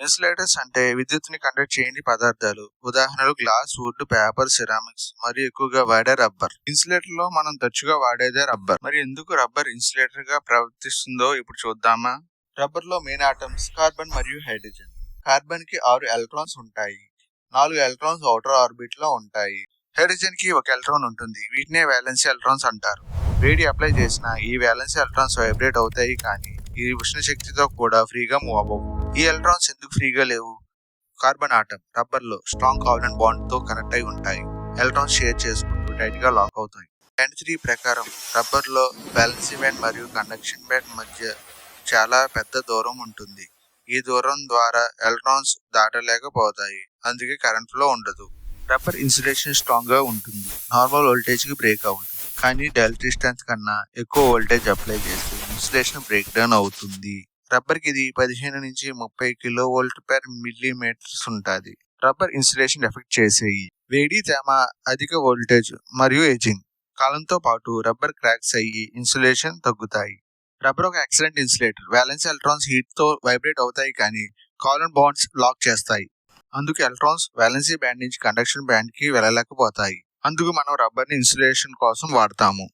Insulators అంటే విద్యుత్తుని conduct చేయని పదార్థాలు. ఉదాహరణలు గ్లాస్ వుడ్ పేపర్ సిరామిక్స్ మరియు ఎక్కువగా వాడే రబ్బర్. ఇన్సులేటర్లో మనం తరచుగా వాడేదే రబ్బర్. మరి ఎందుకు రబ్బర్ ఇన్సులేటర్గా ప్రవర్తిస్తుందో ఇప్పుడు చూద్దామా? రబ్బర్లో మెయిన్ ఆటమ్స్ కార్బన్ మరియు హైడ్రోజన్. కార్బన్కి ఆరు ఎలక్ట్రాన్స్ ఉంటాయి. నాలుగు ఎలక్ట్రాన్స్ అవుటర్ ఆర్బిట్లో ఉంటాయి. హైడ్రోజన్కి ఒక ఎలక్ట్రాన్ ఉంటుంది. వీటినే వ్యాలెన్సీ ఎలక్ట్రాన్స్ అంటారు. వేడి అప్లై చేసిన ఈ వ్యాలెన్సీ ఎలక్ట్రాన్స్ వైబ్రేట్ అవుతాయి కానీ ఈ ఉష్ణ శక్తితో కూడా ఫ్రీగా మూవ్ అవ్వవు. ఈ ఎలక్ట్రాన్స్ ఎందుకు ఫ్రీగా లేవు? కార్బన్ ఆటం రబ్బర్లో స్ట్రాంగ్ కోవలెంట్ బాండ్తో కనెక్ట్ అయి ఉంటాయి. ఎలక్ట్రాన్స్ షేర్ చేసుకుంటూ టైట్గా లాక్ అవుతాయి. టెన్ త్రీ ప్రకారం రబ్బర్లో బ్యాలెన్సింగ్ బ్యాండ్ మరియు కండక్షన్ బ్యాండ్ మధ్య చాలా పెద్ద దూరం ఉంటుంది. ఈ దూరం ద్వారా ఎలక్ట్రాన్స్ దాటలేకపోతాయి. అందుకే కరెంట్ ఫ్లో ఉండదు. రబ్బర్ ఇన్సులేషన్ స్ట్రాంగ్గా ఉంటుంది. నార్మల్ వోల్టేజ్కి బ్రేక్ అవుతుంది. కానీ డెల్టరీ స్ట్రెంత్ కన్నా ఎక్కువ వోల్టేజ్ అప్లై చేస్తే ఇన్సులేషన్ బ్రేక్ డౌన్ అవుతుంది. రబ్బర్కి ఇది పదిహేను నుంచి ముప్పై కిలో వోల్ట్ పెర్ మిల్లీమీటర్స్ ఉంటుంది. రబ్బర్ ఇన్సులేషన్ ఎఫెక్ట్ చేసేవి వేడి తేమ అధిక వోల్టేజ్ మరియు ఏజింగ్ కాలంతో పాటు రబ్బర్ క్రాక్స్ అయ్యి ఇన్సులేషన్ తగ్గుతాయి. రబ్బర్ ఒక ఎక్సలెంట్ ఇన్సులేటర్. వ్యాలెన్స్ ఎలక్ట్రాన్స్ హీట్తో వైబ్రేట్ అవుతాయి కానీ కాలన్ బాండ్స్ లాక్ చేస్తాయి. అందుకు ఎలక్ట్రాన్స్ వ్యాలెన్సీ బ్యాండ్ నుంచి కండక్షన్ బ్యాండ్కి వెళ్ళలేకపోతాయి. అందుకు మనం రబ్బర్ని ఇన్సులేషన్ కోసం వాడతాము.